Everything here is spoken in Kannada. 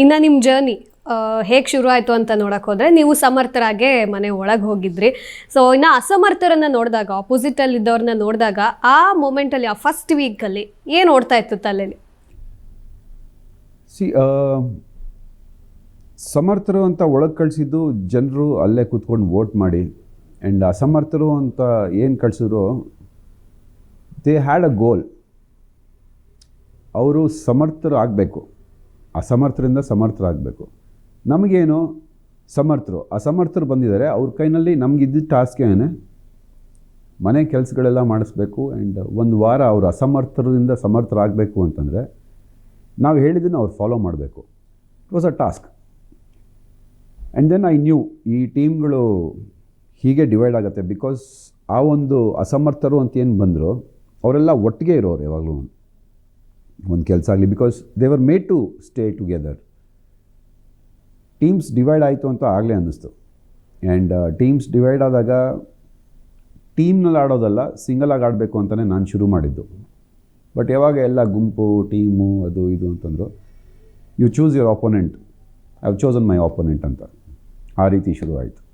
ಇನ್ನು ನಿಮ್ಮ ಜರ್ನಿ ಹೇಗೆ ಶುರು ಆಯಿತು ಅಂತ ನೋಡಕ್ಕೆ ಹೋದರೆ ನೀವು ಸಮರ್ಥರಾಗೆ ಮನೆ ಒಳಗೆ ಹೋಗಿದ್ರಿ. ಸೊ ಇನ್ನು ಅಸಮರ್ಥರನ್ನು ನೋಡಿದಾಗ ಆಪೋಸಿಟಲ್ಲಿ ಇದ್ದವ್ರನ್ನ ನೋಡಿದಾಗ, ಆ ಮೂಮೆಂಟಲ್ಲಿ ಆ ಫಸ್ಟ್ ವೀಕಲ್ಲಿ ಏನು ಓಡ್ತಾ ಇತ್ತು ತಲೆಯಲ್ಲಿ ಸಿ ಸಮರ್ಥರು ಅಂತ ಒಳಗೆ ಕಳಿಸಿದ್ದು ಜನರು ಅಲ್ಲೇ ಕೂತ್ಕೊಂಡು ವೋಟ್ ಮಾಡಿ. ಆ್ಯಂಡ್ ಅಸಮರ್ಥರು ಅಂತ ಏನು ಕಳಿಸಿದ್ರು ದೇ ಹ್ಯಾಡ್ ಅ ಗೋಲ್ ಅವರು ಸಮರ್ಥರು ಆಗಬೇಕು ಅಸಮರ್ಥರಿಂದ ಸಮರ್ಥರಾಗಬೇಕು. ನಮಗೇನು? ಸಮರ್ಥರು. ಅಸಮರ್ಥರು ಬಂದಿದ್ದಾರೆ. ಅವ್ರ ಕೈನಲ್ಲಿ ನಮಗಿದ್ದ ಟಾಸ್ಕ್ ಏನೇ? ಮನೆ ಕೆಲಸಗಳೆಲ್ಲ ಮಾಡಿಸ್ಬೇಕು ಆ್ಯಂಡ್ ಒಂದು ವಾರ ಅವರು ಅಸಮರ್ಥರಿಂದ ಸಮರ್ಥರಾಗಬೇಕು ಅಂತಂದರೆ ನಾವು ಹೇಳಿದ್ದನ್ನು ಅವ್ರು ಫಾಲೋ ಮಾಡಬೇಕು. It was a task and then I knew ಈ ಟೀಮ್ಗಳು ಹೀಗೆ ಡಿವೈಡ್ ಆಗುತ್ತೆ ಬಿಕಾಸ್ ಆ ಒಂದು ಅಸಮರ್ಥರು ಅಂತ ಏನು ಬಂದರು, ಅವರೆಲ್ಲ ಒಟ್ಟಿಗೆ ಇರೋರು ಯಾವಾಗಲೂ. ಒಂದು ಕೆಲಸ ಆಗಲಿ because they were made to stay together teams divide ಆಯಿತು ಅಂತ ಆಗಲೇ ಅನ್ನಿಸ್ತು. ಆ್ಯಂಡ್ ಟೀಮ್ಸ್ ಡಿವೈಡ್ ಆದಾಗ ಟೀಮ್ನಲ್ಲಿ ಆಡೋದಲ್ಲ ಸಿಂಗಲಾಗಿ ಆಡಬೇಕು ಅಂತಲೇ ನಾನು ಶುರು ಮಾಡಿದ್ದು. ಬಟ್ ಯಾವಾಗ ಎಲ್ಲ ಗುಂಪು, ಟೀಮು, ಅದು ಇದು ಅಂತಂದರು you choose your opponent I have chosen my opponent ಅಂತ. ಆ ರೀತಿ ಶುರು ಆಯಿತು